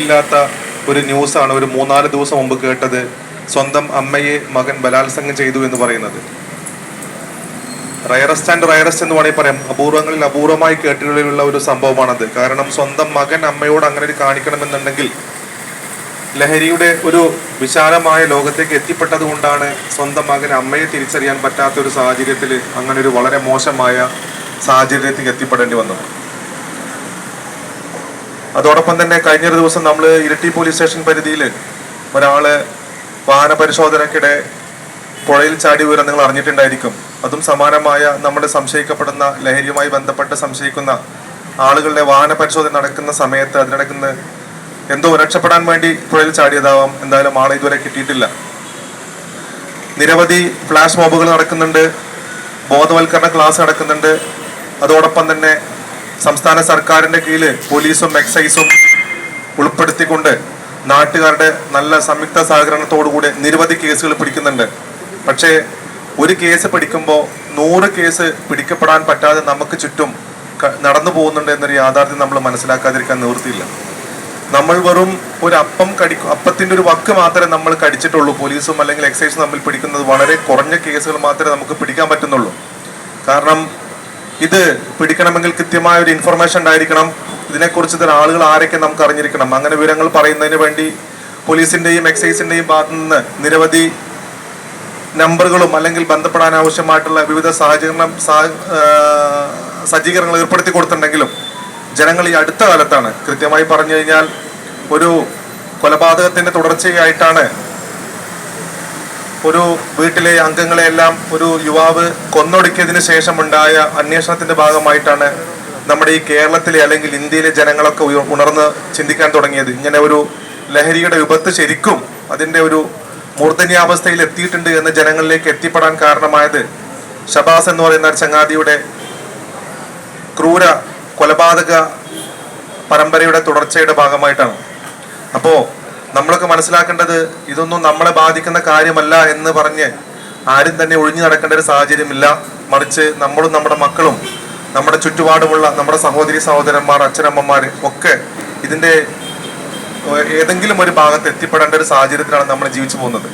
ഇല്ലാത്ത ഒരു ന്യൂസാണ് ഒരു മൂന്നാൽ ദിവസം മുമ്പ് കേട്ടത് സ്വന്തം അമ്മയെ മകൻ ബലാത്സംഗം ചെയ്തു എന്ന് പറയുന്നത്. റയറസ്റ്റ് ആൻഡ് റയറസ്റ്റ് എന്ന് വേണമെങ്കിൽ പറയാം. അപൂർവങ്ങളിൽ അപൂർവമായി കേട്ടിട്ടുള്ള ഒരു സംഭവമാണത്. കാരണം സ്വന്തം മകൻ അമ്മയോട് അങ്ങനെ കാണിക്കണമെന്നുണ്ടെങ്കിൽ ലഹരിയുടെ ഒരു വിശാലമായ ലോകത്തേക്ക് എത്തിപ്പെട്ടത് കൊണ്ടാണ് സ്വന്തം മകൻ അമ്മയെ തിരിച്ചറിയാൻ പറ്റാത്ത ഒരു സാഹചര്യത്തിൽ അങ്ങനെ ഒരു വളരെ മോശമായ സാഹചര്യത്തിലേക്ക് എത്തിപ്പെടേണ്ടി വന്നത്. അതോടൊപ്പം തന്നെ കഴിഞ്ഞൊരു ദിവസം നമ്മൾ ഇരട്ടി പോലീസ് സ്റ്റേഷൻ പരിധിയിൽ ഒരാൾ വാഹന പരിശോധനക്കിടെ പുഴയിൽ ചാടി വീരാൻ നിങ്ങൾ അറിഞ്ഞിട്ടുണ്ടായിരിക്കും. അതും സമാനമായ നമ്മുടെ സംശയിക്കപ്പെടുന്ന ലഹരിയുമായി ബന്ധപ്പെട്ട് സംശയിക്കുന്ന ആളുകളുടെ വാഹന പരിശോധന നടക്കുന്ന സമയത്ത് അതിനിടയ്ക്കുന്ന എന്തോ രക്ഷപ്പെടാൻ വേണ്ടി പുഴയിൽ ചാടിയതാവാം. എന്തായാലും ആളെ ഇതുവരെ കിട്ടിയിട്ടില്ല. നിരവധി ഫ്ലാഷ് മോബുകൾ നടക്കുന്നുണ്ട്. ബോധവൽക്കരണ ക്ലാസ് നടക്കുന്നുണ്ട്. അതോടൊപ്പം തന്നെ സംസ്ഥാന സർക്കാരിന്റെ കീഴിൽ പോലീസും എക്സൈസും ഉൾപ്പെടുത്തിക്കൊണ്ട് നാട്ടുകാരുടെ നല്ല സംയുക്ത സഹകരണത്തോടുകൂടി നിരവധി കേസുകൾ പിടിക്കുന്നുണ്ട്. പക്ഷേ ഒരു കേസ് പിടിക്കുമ്പോൾ നൂറ് കേസ് പിടിക്കപ്പെടാൻ പറ്റാതെ നമുക്ക് ചുറ്റും നടന്നു പോകുന്നുണ്ട് എന്നൊരു യാഥാർത്ഥ്യം നമ്മൾ മനസ്സിലാക്കാതിരിക്കാൻ നിവൃത്തിയില്ല. നമ്മൾ വെറും ഒരു അപ്പം കടി അപ്പത്തിന്റെ ഒരു വക്ക് മാത്രമേ നമ്മൾ കടിച്ചിട്ടുള്ളൂ. പോലീസും അല്ലെങ്കിൽ എക്സൈസും തമ്മിൽ പിടിക്കുന്നത് വളരെ കുറഞ്ഞ കേസുകൾ മാത്രമേ നമുക്ക് പിടിക്കാൻ പറ്റുന്നുള്ളൂ. കാരണം ഇത് പിടിക്കണമെങ്കിൽ കൃത്യമായ ഒരു ഇൻഫർമേഷൻ ഉണ്ടായിരിക്കണം. ഇതിനെക്കുറിച്ച് ഇതിന് ആളുകൾ ആരൊക്കെ നമുക്ക് അറിഞ്ഞിരിക്കണം. അങ്ങനെ വിവരങ്ങൾ പറയുന്നതിന് വേണ്ടി പോലീസിന്റെയും എക്സൈസിന്റെയും ഭാഗത്തു നിന്ന് നിരവധി നമ്പറുകളും അല്ലെങ്കിൽ ബന്ധപ്പെടാൻ ആവശ്യമായിട്ടുള്ള വിവിധ സാഹചര്യം സജ്ജീകരണങ്ങൾ ഏർപ്പെടുത്തി കൊടുത്തിട്ടുണ്ടെങ്കിലും ജനങ്ങൾ ഈ അടുത്ത കാലത്താണ് കൃത്യമായി പറഞ്ഞു കഴിഞ്ഞാൽ ഒരു കൊലപാതകത്തിന്റെ തുടർച്ചയായിട്ടാണ് ഒരു വീട്ടിലെ അംഗങ്ങളെല്ലാം ഒരു യുവാവ് കൊന്നൊടുക്കിയതിനു ശേഷമുണ്ടായ അന്വേഷണത്തിന്റെ ഭാഗമായിട്ടാണ് നമ്മുടെ ഈ കേരളത്തിലെ അല്ലെങ്കിൽ ഇന്ത്യയിലെ ജനങ്ങളൊക്കെ ഉണർന്ന് ചിന്തിക്കാൻ തുടങ്ങിയത്. ഇങ്ങനെ ഒരു ലഹരിയുടെ വിപത്ത് ശരിക്കും അതിന്റെ ഒരു മൂർധന്യാവസ്ഥയിൽ എത്തിയിട്ടുണ്ട് എന്ന് ജനങ്ങളിലേക്ക് എത്തിപ്പെടാൻ കാരണമായത് ഷബാസ് എന്ന് പറയുന്ന ചങ്ങാതിയുടെ ക്രൂര കൊലപാതക പരമ്പരയുടെ തുടർച്ചയുടെ ഭാഗമായിട്ടാണ്. അപ്പോ നമ്മളൊക്കെ മനസ്സിലാക്കേണ്ടത് ഇതൊന്നും നമ്മളെ ബാധിക്കുന്ന കാര്യമല്ല എന്ന് പറഞ്ഞ് ആരും തന്നെ ഒഴിഞ്ഞു നടക്കേണ്ട ഒരു സാഹചര്യമില്ല. മറിച്ച് നമ്മളും നമ്മുടെ മക്കളും നമ്മുടെ ചുറ്റുപാടുമുള്ള നമ്മുടെ സഹോദരി സഹോദരന്മാർ അച്ഛനമ്മമാർ ഒക്കെ ഇതിന്റെ ഏതെങ്കിലും ഒരു ഭാഗത്ത് എത്തിപ്പെടേണ്ട ഒരു സാഹചര്യത്തിലാണ് നമ്മൾ ജീവിച്ചു പോകുന്നത്.